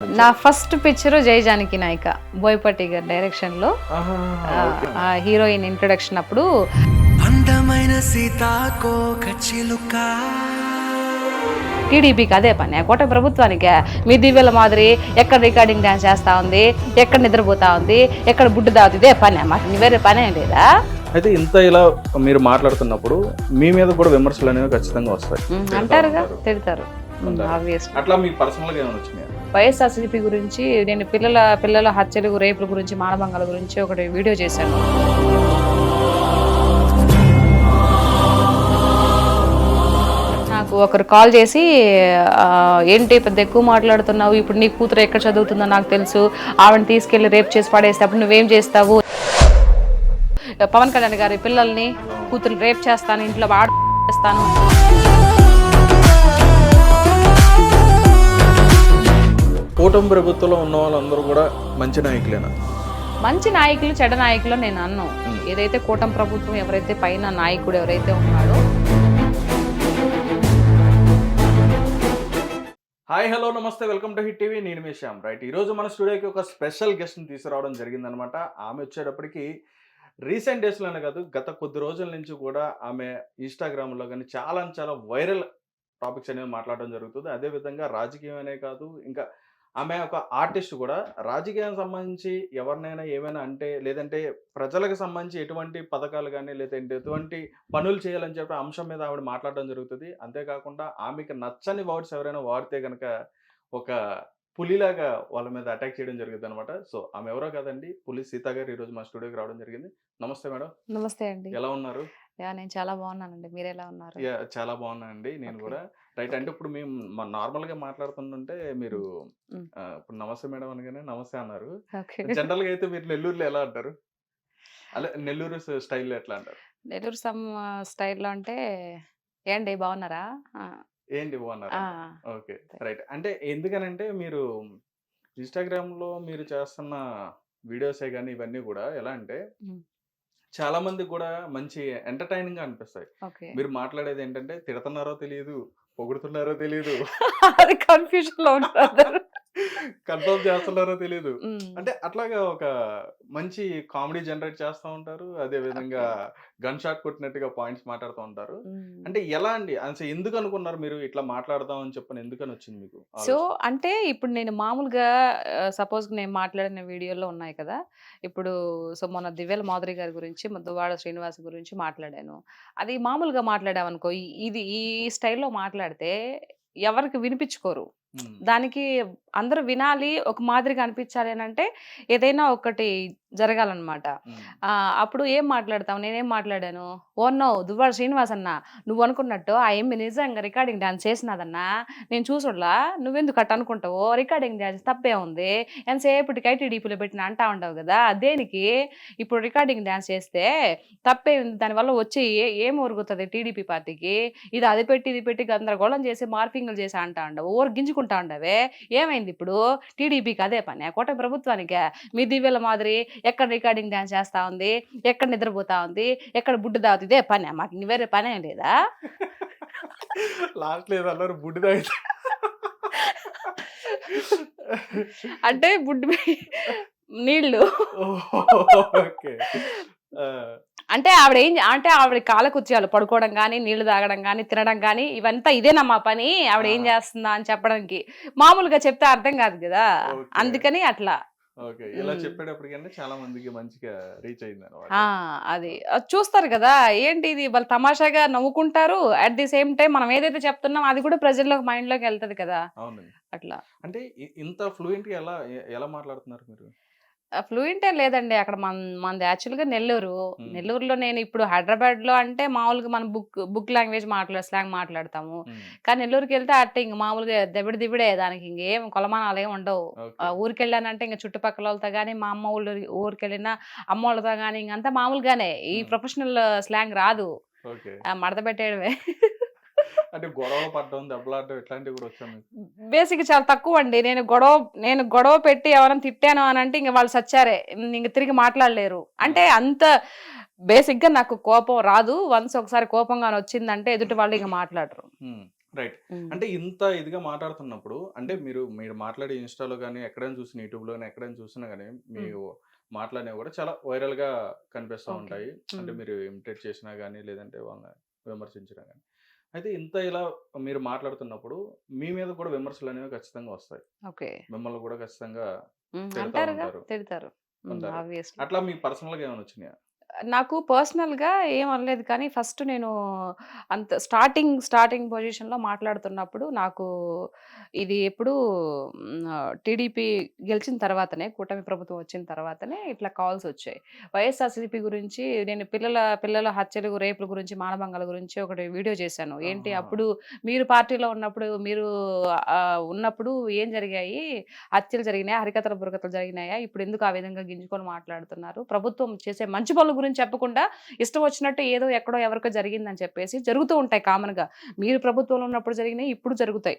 నా first picture జై జానకి నాయక బోయపట్టి గారి డైరెక్షన్లో హీరోయిన్ ఇంట్రొడక్షన్ అప్పుడు. అందమైన టీడీపీకి అదే పని కోట ప్రభుత్వానికి. మీ దివ్యల మాదిరి ఎక్కడ రికార్డింగ్ డాన్స్ చేస్తా ఉంది ఎక్కడ నిద్రపోతా ఉంది ఎక్కడ బుడ్డు తాగుతుంది ఇదే పని మాకు నీ వేరే పని లేదా? అయితే ఇంత ఇలా మీరు మాట్లాడుతున్నప్పుడు మీ మీద కూడా విమర్శలు అనేవి ఖచ్చితంగా వస్తాయి. అంటారుగా. తిడతారు. అట్లా గా ఏమైనా వచ్చినాయి? వైఎస్ఆర్సీపీ గురించి నేను పిల్లల పిల్లల హత్యలు రేపుల గురించి మానభంగాల గురించి ఒకటి వీడియో చేశాను. నాకు ఒకరు కాల్ చేసి ఏంటి పెద్ద ఎక్కువ మాట్లాడుతున్నావు? ఇప్పుడు నీ కూతురు ఎక్కడ చదువుతుందో నాకు తెలుసు. ఆవిడని తీసుకెళ్ళి రేపు చేసి పడేస్తే అప్పుడు నువ్వేం చేస్తావు? పవన్ కళ్యాణ్ గారి పిల్లల్ని కూతురు రేప్ చేస్తాను ఇంట్లో ఆడ చేస్తాను. కూటమి ప్రభుత్వంలో ఉన్న వాళ్ళందరూ కూడా మంచి నాయకులేనా? మంచి నాయకులు చెడ్డ నాయకులు నేను అన్ను. మ్మ్. ఏదైతే కూటమి ప్రభుత్వం ఎవరైతే పైన నాయకుడు ఎవరైతే ఉన్నాడో. హాయ్ హలో నమస్తే వెల్కమ్ టు హిట్ టీవీ. నేను మీ శ్యామ్ రైట్. ఈ రోజు మన స్టూడియోకి ఒక స్పెషల్ గెస్ట్ని తీసుకురావడం జరిగిందనమాట ఆమె వచ్చేటప్పటికి రీసెంట్ డేస్లోనే కాదు గత కొద్ది రోజుల నుంచి కూడా ఆమె ఇన్స్టాగ్రామ్లో కానీ చాలా చాలా వైరల్ టాపిక్స్ అనేవి మాట్లాడడం జరుగుతుంది. అదేవిధంగా రాజకీయం అనే కాదు ఇంకా ఆమె ఒక ఆర్టిస్ట్ కూడా. రాజకీయానికి సంబంధించి ఎవరినైనా ఏమైనా అంటే లేదంటే ప్రజలకు సంబంధించి ఎటువంటి పథకాలు కానీ లేదంటే ఎటువంటి పనులు చేయాలని చెప్పి అంశం మీద ఆవిడ మాట్లాడడం జరుగుతుంది. అంతేకాకుండా ఆమెకి నచ్చని వర్డ్స్ ఎవరైనా వాడితే కనుక ఒక పులిలాగా వాళ్ళ మీద అటాక్ చేయడం జరుగుతుంది అనమాట సో ఆమె ఎవరో కాదండి పులి సీత గారు ఈరోజు మా స్టూడియోకి రావడం జరిగింది. నమస్తే మేడం. నమస్తే అండి. ఎలా ఉన్నారు? నేను చాలా బాగున్నానండి. మీరు ఎలా ఉన్నారు? చాలా బాగున్నానండి. నేను. కూడా రైట్. అంటే ఇప్పుడు మేము normal గా మాట్లాడుతుంటే మీరు ఇప్పుడు నమస్తే మేడం అనగానే నమస్తే అన్నారు. జనరల్గా అయితే మీరు నెల్లూరులో ఎలా అంటారు? అలా నెల్లూరు స్టైల్లో ఎట్లా అంటారు? నెల్లూరు సమ్ స్టైల్లో అంటే ఏండి బాగున్నారా? ఏంటి బాగున్నారు? ఓకే. రైట్. అంటే ఎందుకనంటే మీరు ఇన్స్టాగ్రామ్లో మీరు చేస్తున్న వీడియోసే కానీ ఇవన్నీ కూడా ఎలా అంటే. చాలా మందికి కూడా మంచి ఎంటర్టైనింగ్గా అనిపిస్తాయి మీరు మాట్లాడేది ఏంటంటే తిడుతున్నారో తెలియదు. పొగుడుతున్నారో తెలియదు అది కన్ఫ్యూజన్లో ఉంటారు కన్ఫర్మ్ చేస్తున్నారో తెలియదు అంటే అట్లాగా ఒక మంచి కామెడీ జనరేట్ చేస్తూ ఉంటారు. అదే విధంగా గన్ షాట్ కొట్టినట్టుగా పాయింట్స్ మాట్లాడుతూ ఉంటారు. అంటే ఎలా అండి? అసలు ఎందుకు అనుకున్నారు మీరు ఇట్లా మాట్లాడదాం అని చెప్పని ఎందుకని వచ్చింది మీకు సో? అంటే ఇప్పుడు నేను మామూలుగా సపోజ్ నేను మాట్లాడిన వీడియోలో ఉన్నాయి కదా. ఇప్పుడు సో మొన్న దివ్యల మాధురి గారి గురించి దువ్వాడ శ్రీనివాస్ గురించి మాట్లాడాను. అది మామూలుగా మాట్లాడామనుకో ఇది ఈ స్టైల్లో మాట్లాడితే ఎవరికి వినిపించుకోరు. దానికి అందరూ వినాలి ఒక మాదిరిగా అనిపించాలి అని అంటే ఏదైనా ఒకటి జరగాలన్నమాట. అప్పుడు ఏం మాట్లాడతావు? నేనేం మాట్లాడాను? ఓ నో దువ్వాడ శ్రీనివాస్ అన్న నువ్వు అనుకున్నట్టు ఆ ఏమి నిజంగా రికార్డింగ్ డాన్స్ చేసినదన్నా నేను చూసుడ్లా నువ్వెందుకు అట్ట అనుకుంటావు? రికార్డింగ్ డాన్స్ తప్పే ఉంది. ఎంతసేపటి ఐటీడీపీలో పెట్టిన అంటా ఉండవు కదా? దేనికి? ఇప్పుడు రికార్డింగ్ డాన్స్ చేస్తే తప్పే ఉంది. దానివల్ల వచ్చి ఏ- ఏం ఒరుగుతుంది టీడీపీ పార్టీకి? ఇది అది పెట్టి ఇది పెట్టి గందరగోళం చేసి మార్పింగ్లు చేసి అంటా ఉండవు. ఓరు గింజుకుంటా ఉండవే. ఏమైంది ఇప్పుడు? టీడీపీకి అదే పని. కోట ప్రభుత్వానికి? మీ దివ్యల మాదిరి ఎక్కడ రికార్డింగ్ డాన్స్ చేస్తా ఉంది? ఎక్కడ నిద్రపోతా ఉంది? ఎక్కడ బుడ్డు తాగుతుంది? ఇదే పని మాకు వేరే పని ఏం లేదా? లాస్ట్ లేదు అన్నారు బుడ్డి తాగితే. అంటే బుడ్డు నీళ్ళు. అంటే ఆవిడ ఏం అంటే ఆవిడ కాలకుత్యాలు పడుకోవడం కానీ నీళ్ళు తాగడం కానీ తినడం కానీ ఇవంతా ఇదేనా మా పని? ఆవిడ ఏం. చేస్తుందా అని చెప్పడానికి. మామూలుగా చెప్తే అర్థం కాదు కదా. అందుకని అట్లా. ఓకే. ఇలా చాలా మందికి మంచిగా రీచ్ అయింది అనమాట అది. చూస్తారు కదా! ఏంటి ఇది? వాళ్ళు తమాషాగా నవ్వుకుంటారు. అట్ ది సేమ్ టైం మనం ఏదైతే చెప్తున్నాం అది కూడా ప్రజల్లోకి మైండ్లోకి వెళ్తది కదా! అట్లా. అంటే ఇంత ఫ్లూయెంట్గా ఎలా ఎలా మాట్లాడుతున్నారు మీరు? ఫ్లూయెంట్ లేదండి. అక్కడ మన మనది యాక్చువల్గా నెల్లూరు. నెల్లూరులో నేను ఇప్పుడు హైదరాబాద్లో అంటే మామూలుగా మనం బుక్ బుక్ లాంగ్వేజ్ మాట్లా స్లాంగ్ మాట్లాడతాము. కానీ నెల్లూరుకి వెళ్తే అట్టే ఇంక మామూలుగా దెబ్బడి దిబిడే దానికి ఇంకేం కొలమానాలు ఏమి ఉండవు. ఊరికి వెళ్ళానంటే ఇంకా చుట్టుపక్కల వాళ్ళతో కానీ మా అమ్మ ఊళ్ళో ఊరికి వెళ్ళినా అమ్మ వాళ్ళతో కానీ ఇంకంతా మామూలుగానే. ఈ. ప్రొఫెషనల్ స్లాంగ్ రాదు. మడత పెట్టేయడమే. అంటే గొడవ పడడం దెబ్బలాడడం ఇట్లాంటివి కూడా వచ్చాను బేసిక్ చాలా తక్కువ అండి. నేను గొడవ నేను గొడవ పెట్టి ఎవరైనా తిట్టాను అని అంటే ఇంక వాళ్ళు సచ్చారే. ఇంక తిరిగి మాట్లాడలేరు. అంటే అంత బేసిక్గా నాకు కోపం రాదు. వన్స్ ఒకసారి కోపంగా వచ్చిందంటే ఎదుటి వాళ్ళు ఇంక మాట్లాడరు. రైట్. అంటే ఇంత ఇదిగా మాట్లాడుతున్నప్పుడు అంటే మీరు మీరు మాట్లాడే ఇన్స్టాలో కానీ ఎక్కడైనా చూసిన యూట్యూబ్లో కానీ ఎక్కడైనా చూసినా కానీ మీరు మాట్లాడినవి కూడా చాలా వైరల్గా కనిపిస్తూ. ఉంటాయి. అంటే. మీరు ఇమిటేట్ చేసినా కానీ లేదంటే వాళ్ళని విమర్శించినా కానీ అయితే ఇంత ఇలా మీరు మాట్లాడుతున్నప్పుడు మీ మీద కూడా విమర్శలు అనేవి ఖచ్చితంగా వస్తాయి. ఓకే. మిమ్మల్ని కూడా ఖచ్చితంగా తిడతా ఉంటారు. తిడతారు. అట్లా మీకు పర్సనల్గా ఏమైనా వచ్చినాయా? నాకు పర్సనల్గా ఏం అనలేదు కానీ ఫస్ట్ నేను అంత స్టార్టింగ్ స్టార్టింగ్ పొజిషన్లో మాట్లాడుతున్నప్పుడు నాకు ఇది ఎప్పుడు టీడీపీ గెలిచిన తర్వాతనే కూటమి ప్రభుత్వం వచ్చిన తర్వాతనే ఇట్లా కాల్స్ వచ్చాయి. వైఎస్ఆర్సీపీ గురించి నేను పిల్లల పిల్లల హత్యలు రేపుల గురించి మానభంగాల గురించి ఒకటి వీడియో చేశాను. ఏంటి. అప్పుడు మీరు పార్టీలో ఉన్నప్పుడు మీరు ఉన్నప్పుడు ఏం జరిగాయి? హత్యలు జరిగినాయా? హరికథల బురకథలు జరిగినాయా? ఇప్పుడు ఎందుకు ఆ విధంగా గింజుకొని మాట్లాడుతున్నారు? ప్రభుత్వం చేసే మంచి పనుల గురించి చెప్పకుండా ఇష్టం వచ్చినట్టు ఏదో ఎక్కడో ఎవరికో జరిగిందని చెప్పేసి జరుగుతూ ఉంటాయి కామన్గా మీరు ప్రభుత్వంలో ఉన్నప్పుడు జరిగినాయి ఇప్పుడు జరుగుతాయి.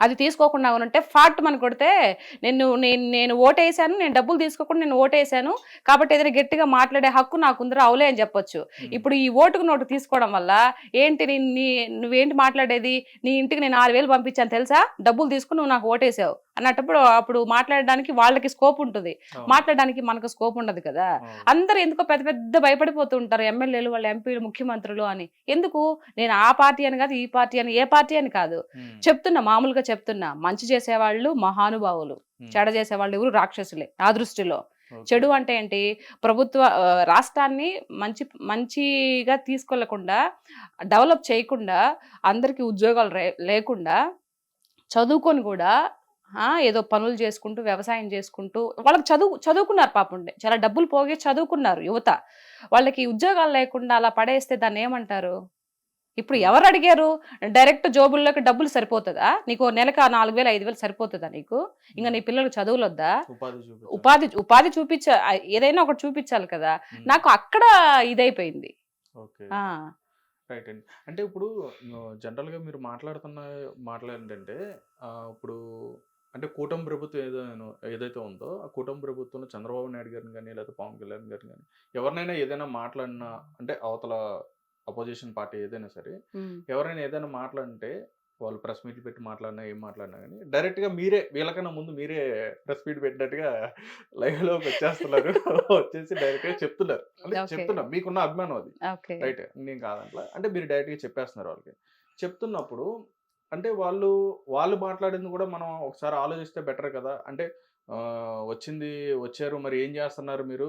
అది తీసుకోకుండా ఉంటే ఫాట్ మన కొడితే నేను నేను నేను ఓటేసాను నేను డబ్బులు తీసుకోకుండా నేను ఓటేసాను కాబట్టి ఏదైనా గట్టిగా మాట్లాడే హక్కు నాకు ఉందిరా అవులే అని చెప్పొచ్చు. ఇప్పుడు ఈ ఓటుకు నోటు తీసుకోవడం వల్ల ఏంటి నీ నీ- నువ్వేంటి మాట్లాడేది? నీ ఇంటికి నేను ఆరు వేలు పంపించాను తెలుసా? డబ్బులు తీసుకుని నువ్వు నాకు ఓటేసావు. అన్నప్పుడు అప్పుడు మాట్లాడడానికి వాళ్ళకి స్కోప్ ఉంటుంది. మాట్లాడడానికి మనకు స్కోప్ ఉండదు కదా. అందరూ ఎందుకో పెద్ద పెద్ద భయపడిపోతూ ఉంటారు. ఎమ్మెల్యేలు వాళ్ళ ఎంపీలు ముఖ్యమంత్రులు అని. ఎందుకు? నేను ఆ పార్టీ అని కాదు ఈ పార్టీ అని ఏ పార్టీ అని కాదు. చెప్తున్నా మామూలుగా చెప్తున్నా. మంచి చేసేవాళ్ళు మహానుభావులు. చెడ చేసేవాళ్ళు ఎవరు? రాక్షసులే నా దృష్టిలో. చెడు అంటే ఏంటి? ప్రభుత్వ రాష్ట్రాన్ని మంచి మంచిగా తీసుకెళ్ళకుండా డెవలప్ చేయకుండా అందరికీ ఉద్యోగాలు లేకుండా చదువుకొని కూడా ఏదో పనులు చేసుకుంటూ వ్యవసాయం చేసుకుంటూ వాళ్ళకి చదువు చదువుకున్నారు పాపం చాలా డబ్బులు పోగే చదువుకున్నారు యువత. వాళ్ళకి ఉద్యోగాలు లేకుండా అలా పడేస్తే దాన్ని ఏమంటారు? ఇప్పుడు ఎవరు అడిగారు? డైరెక్ట్ జోబుల్లోకి డబ్బులు సరిపోతుందా? నీకు నెలకు నాలుగు వేలు ఐదు వేలు సరిపోతుందా నీకు? ఇంకా నీ పిల్లలకు చదువులు వద్దా ఉపాధి. ఉపాధి చూపించ ఏదైనా ఒకటి చూపించాలి కదా. నాకు అక్కడ ఇదైపోయింది. రైట్ అండి. అంటే ఇప్పుడు జనరల్గా మీరు మాట్లాడుతున్న మాట్లాడంటే ఇప్పుడు అంటే కూటమి ప్రభుత్వం ఏదైనా ఏదైతే ఉందో ఆ కూటమి ప్రభుత్వంలో చంద్రబాబు నాయుడు గారిని కానీ లేదా పవన్ కళ్యాణ్ గారిని కానీ ఎవరినైనా ఏదైనా మాట్లాడినా అంటే అవతల అపోజిషన్ పార్టీ ఏదైనా సరే. ఎవరైనా ఏదైనా మాట్లాడంటే వాళ్ళు ప్రెస్ మీట్లు పెట్టి మాట్లాడినా ఏం మాట్లాడినా కానీ డైరెక్ట్గా మీరే వీళ్ళకన్నా ముందు మీరే ప్రెస్ మీట్ పెట్టినట్టుగా లైవ్లోకి వచ్చేస్తున్నారు. వచ్చేసి డైరెక్ట్గా చెప్తున్నారు. అంటే Okay. చెప్తున్నా మీకున్న అభిమానం అది. రైట్ నేను కాదంట్లా. అంటే మీరు డైరెక్ట్గా చెప్పేస్తున్నారు వాళ్ళకి. చెప్తున్నప్పుడు అంటే వాళ్ళు వాళ్ళు మాట్లాడింది కూడా మనం ఒకసారి ఆలోచిస్తే బెటర్ కదా. అంటే వచ్చింది వచ్చారు మరి ఏం చేస్తున్నారు మీరు?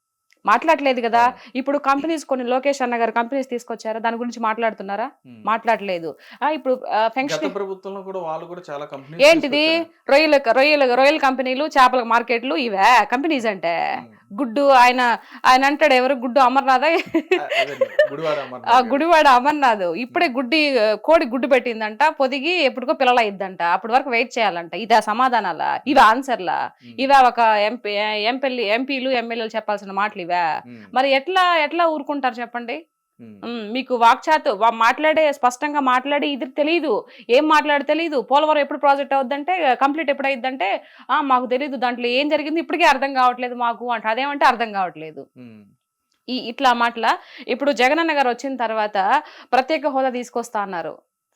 మాట్లాడలేదు కదా. ఇప్పుడు కంపెనీస్ కొన్ని లోకేష్ అన్న గారు కంపెనీస్ తీసుకొచ్చారా? దాని గురించి మాట్లాడుతున్నారా. మాట్లాడలేదు. ఆ, ఇప్పుడు గత ఫంక్షన్ ప్రభుత్వంలో కూడా వాళ్ళు కూడా చాలా కంపెనీ ఏంటిది? రొయ్యల రొయ్యల రొయ్యల కంపెనీలు చేపల మార్కెట్లు ఇవే కంపెనీస్ అంటే? గుడ్డు ఆయన ఆయన అంటాడు ఎవరు? గుడ్డు అమర్నాథ్? గుడివాడ ఆ అమర్నాథ్. ఇప్పుడే గుడ్డి ఆ, కోడి గుడ్డు పెట్టిందంట పొదిగి ఎప్పుడుకో పిల్లలు అయ్యిద్దంట అప్పటి వరకు వెయిట్ చేయాలంట. ఇదా సమాధానాలా? ఇవే ఆన్సర్లా. ఇవే ఒక ఎంపీ ఎంపీ ఎంపీలు ఎమ్మెల్యేలు చెప్పాల్సిన మాటలు ఇవే. మరి ఎట్లా ఎట్లా ఊరుకుంటారు చెప్పండి? మీకు వాక్చాతు మాట్లాడే స్పష్టంగా మాట్లాడి ఇది తెలియదు ఏం మాట్లాడి తెలియదు పోలవరం ఎప్పుడు ప్రాజెక్ట్ అవుద్దంటే కంప్లీట్ ఎప్పుడు అయిద్దంటే ఆ మాకు తెలియదు దాంట్లో ఏం జరిగింది? ఇప్పటికీ అర్థం కావట్లేదు మాకు అంటే. అదేమంటే అర్థం కావట్లేదు. ఈ ఇట్లా మాటల. ఇప్పుడు జగనన్న గారు వచ్చిన తర్వాత ప్రత్యేక హోదా తీసుకొస్తా అన్నారు.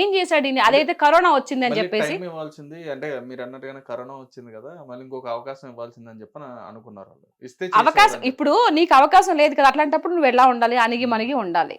ఏం చేశాడు? అదైతే కరోనా వచ్చింది అని చెప్పేసి. ఇవ్వాల్సింది. అంటే మీరు అన్నట్టుగానే కరోనా వచ్చింది కదా మళ్ళీ ఇంకొక అవకాశం ఇవ్వాల్సింది అని చెప్పని అనుకున్నారు ఇస్తే అవకాశం. ఇప్పుడు నీకు అవకాశం లేదు కదా అట్లాంటప్పుడు నువ్వు ఎలా ఉండాలి? అణిగి మణిగి ఉండాలి.